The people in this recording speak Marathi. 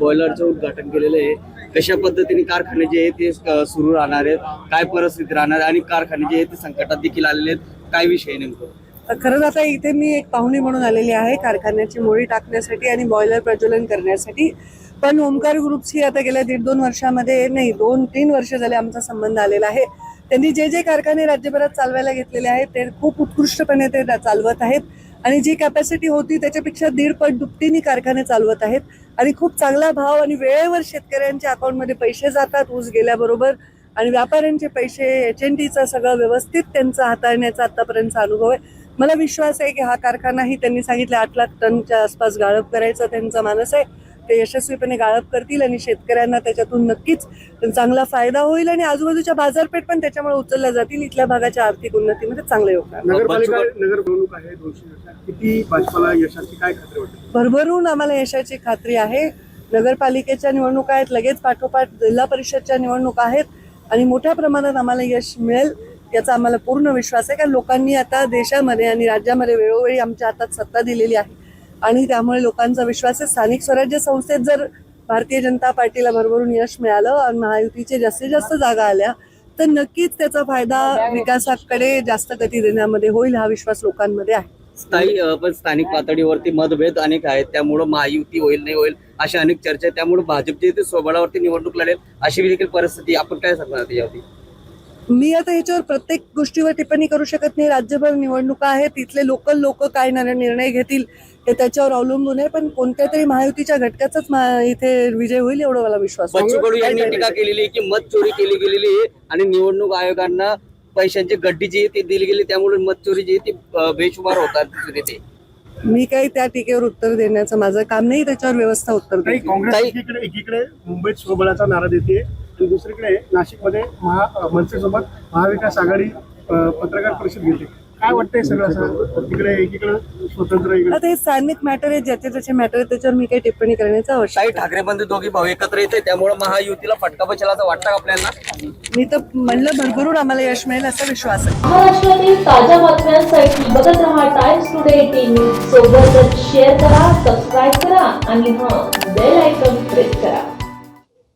बॉयलरचं उद्घाटन केलेलं आहे. कशा पद्धतीने कारखाने जे आहे ते सुरू राहणार आहेत काय परिस्थिती राहणार आहे आणि कारखाने जे आहे ते संकटात देखील आलेले आहेत काय विषय नेमकं? खरंच आता इथे मी एक पाहुणे म्हणून आलेली आहे कारखान्याची मोडी टाकण्यासाठी आणि बॉयलर प्रज्वलन करण्यासाठी. पण ओमकार ग्रुपशी आता गेल्या दीड दोन वर्षामध्ये नाही दोन तीन वर्ष झाले आमचा संबंध आलेला आहे. त्यांनी जे जे कारखाने राज्यभरात चालवायला घेतलेले आहेत ते खूप उत्कृष्टपणे ते चालवत आहेत. आणि जी कॅपॅसिटी होती त्याच्यापेक्षा दीडपट दुपटीने कारखाने चालवत आहेत. आणि खूप चांगला भाव आणि वेळेवर शेतकऱ्यांच्या अकाउंटमध्ये पैसे जातात ऊस गेल्याबरोबर. आणि व्यापाऱ्यांचे पैसे एच एन टीचा सगळं व्यवस्थित त्यांचा हाताळण्याचा आतापर्यंतचा अनुभव आहे. मला विश्वास आहे की हा कारखानाही त्यांनी सांगितलं आठ लाख टनच्या आसपास गाळप करायचा त्यांचा मानस आहे. ते यशस्वीपणे गाळप करतील आणि शेतकऱ्यांना त्याच्यातून नक्कीच चांगला फायदा होईल आणि आजूबाजूच्या बाजारपेठ पण त्याच्यामुळे उचलल्या जातील. इथल्या भागाच्या आर्थिक उन्नतीमध्ये चांगलं योगदान. नगरपालिका नगर निवडणूक आहे दोनशे वर्षात. किती भाजपाला यशाची काय खात्री वाटते? भरभरून आम्हाला यशाची खात्री आहे. नगरपालिकेच्या निवडणुका आहेत लगेच पाठोपाठ जिल्हा परिषदच्या निवडणुका आहेत आणि मोठ्या प्रमाणात आम्हाला यश मिळेल याचा आम्हाला पूर्ण विश्वास आहे. कारण लोकांनी आता देशामध्ये आणि राज्यामध्ये वेळोवेळी आमच्या हातात सत्ता दिलेली आहे. आणि त्यामुळे लोकांचा विश्वास आहे. स्थानिक स्वराज्य संस्थेत जर भारतीय जनता पार्टीला भरभरून यश मिळालं आणि महायुतीचे जास्तीत जास्त जागा आल्या तर नक्कीच त्याचा फायदा विकासाकडे जास्त गती देण्यामध्ये होईल हा विश्वास लोकांमध्ये आहे. स्थायी पण स्थानिक पातळीवरती मतभेद अनेक आहेत. त्यामुळं महायुती होईल नाही होईल अशा अनेक चर्चा आहेत. त्यामुळे भाजपचे स्वबळावरती निवडणूक लढेल अशी देखील परिस्थिती. आपण काय सांगणार त्याच्यावरती मी आता ह्याच्यावर प्रत्येक गोष्टीवर टिप्पणी करू शकत नाही. राज्यभर निवडणुका आहेत. तिथले लोकल लोक काय निर्णय घेतील हे त्याच्यावर अवलंबून आहे. पण कोणत्या तरी महायुतीच्या घटकाचाच इथे विजय होईल एवढा मला विश्वास आहे. बच्चू कडू यांनी टीका केलेली की मत चोरी केली गेलेली आहे आणि निवडणूक आयोगांना पैशांची गड्डी जी आहे ती दिली गेली. त्यामुळे मत चोरी जी आहे ती बेशुमार होतात येते. मी काही त्या टीकेवर उत्तर देण्याचं माझं काम नाही. त्याच्यावर व्यवस्था उत्तर एकीकडे मुंबईत स्वबळाचा नारा देते. आणि दुसरीकडे नाशिकमध्ये महा मनसेसोबत महाविकास आघाडी पत्रकार परिषद घेते. काय वाटतंय सगळं असं? तिकडे एकीकडे स्वतंत्र इकडे? आता हे स्थानिक मॅटर आहे ज्याचे त्याचे मॅटर आहे त्याच्यावर मी काही टिप्पणी करण्याचं आवश्यक काही ठाकरे बंधू दोघी भाऊ एकत्र येते त्यामुळे महायुतीला फटका असं वाटतं का आपल्याला? मी तर म्हणलं भरभरून आम्हाला यश मिळेल असा विश्वास आहे. महाराष्ट्रातील ताज्या बातम्यांसाठी बघत रहा टाइम्स टुडे सोबतच शेअर करा सबस्क्राईब करा आणि हां बेल आयकॉन प्रेस करा.